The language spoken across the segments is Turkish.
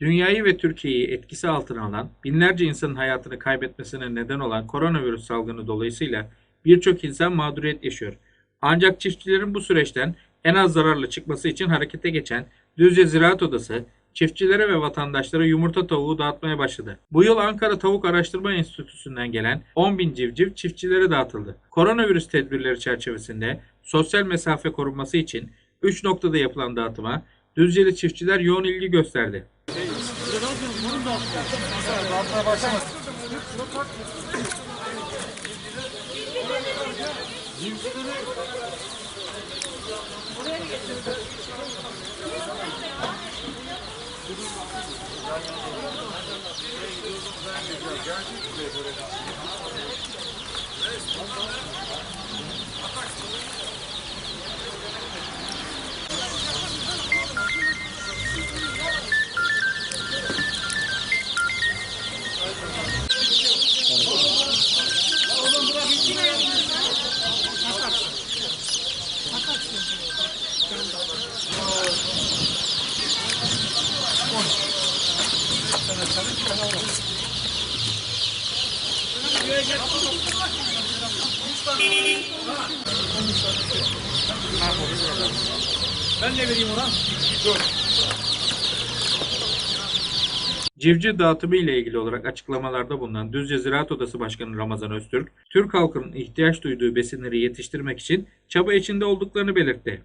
Dünyayı ve Türkiye'yi etkisi altına alan, binlerce insanın hayatını kaybetmesine neden olan koronavirüs salgını dolayısıyla birçok insan mağduriyet yaşıyor. Ancak çiftçilerin bu süreçten en az zararla çıkması için harekete geçen Düzce Ziraat Odası, çiftçilere ve vatandaşlara yumurta tavuğu dağıtmaya başladı. Bu yıl Ankara Tavuk Araştırma Enstitüsü'nden gelen 10 bin civciv çiftçilere dağıtıldı. Koronavirüs tedbirleri çerçevesinde sosyal mesafe korunması için 3 noktada yapılan dağıtıma Düzceli çiftçiler yoğun ilgi gösterdi. Gerçekten böyle. Civciv dağıtımı ile ilgili olarak açıklamalarda bulunan Düzce Ziraat Odası Başkanı Ramazan Öztürk, Türk halkının ihtiyaç duyduğu besinleri yetiştirmek için çaba içinde olduklarını belirtti.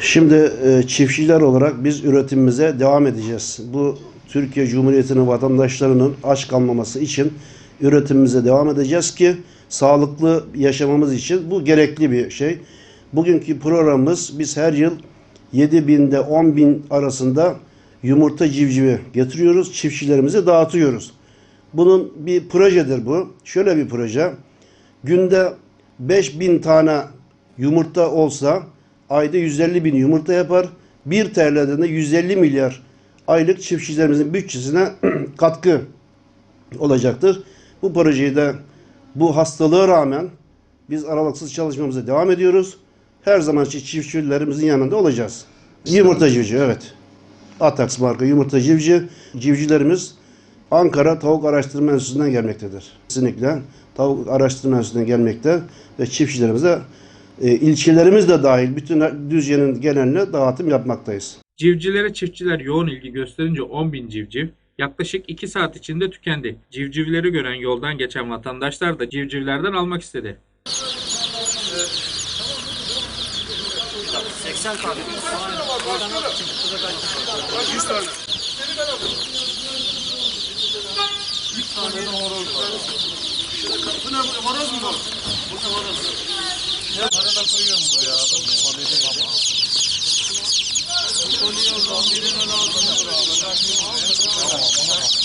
Şimdi e, çiftçiler olarak biz üretimimize devam edeceğiz. Bu Türkiye Cumhuriyeti'nin vatandaşlarının aç kalmaması için üretimimize devam edeceğiz ki sağlıklı yaşamamız için bu gerekli bir şey. Bugünkü programımız biz her yıl 7 binde 10 bin arasında yumurta civcivi getiriyoruz. Çiftçilerimize dağıtıyoruz. Bunun bir projedir bu. Şöyle bir proje. Günde 5000 tane yumurta olsa ayda 150 bin yumurta yapar. 1 TL'den de 150 milyar aylık çiftçilerimizin bütçesine katkı olacaktır. Bu projeyi de bu hastalığa rağmen biz aralıksız çalışmamıza devam ediyoruz. Her zaman çiftçilerimizin yanında olacağız. Yumurta civciv evet. Atax marka yumurta civciv. Civcilerimiz Ankara Tavuk Araştırma Enstitüsü'nden gelmektedir. Kesinlikle tavuk araştırma enstitüsünden gelmekte ve çiftçilerimize e, ilçelerimiz de dahil bütün Düzce'nin geneline dağıtım yapmaktayız. Civcivlere çiftçiler yoğun ilgi gösterince 10 bin civciv yaklaşık 2 saat içinde tükendi. Civcivleri gören yoldan geçen vatandaşlar da civcivlerden almak istedi. 80 tane. Oradan al. Burada ben 100 tane. 3 tane de horoz var. Bu ne? Bu horoz mu bu? Bu da horoz. Ya para da koyuyorum buraya. Bu konuyu o zaman birine lazım. Tamam.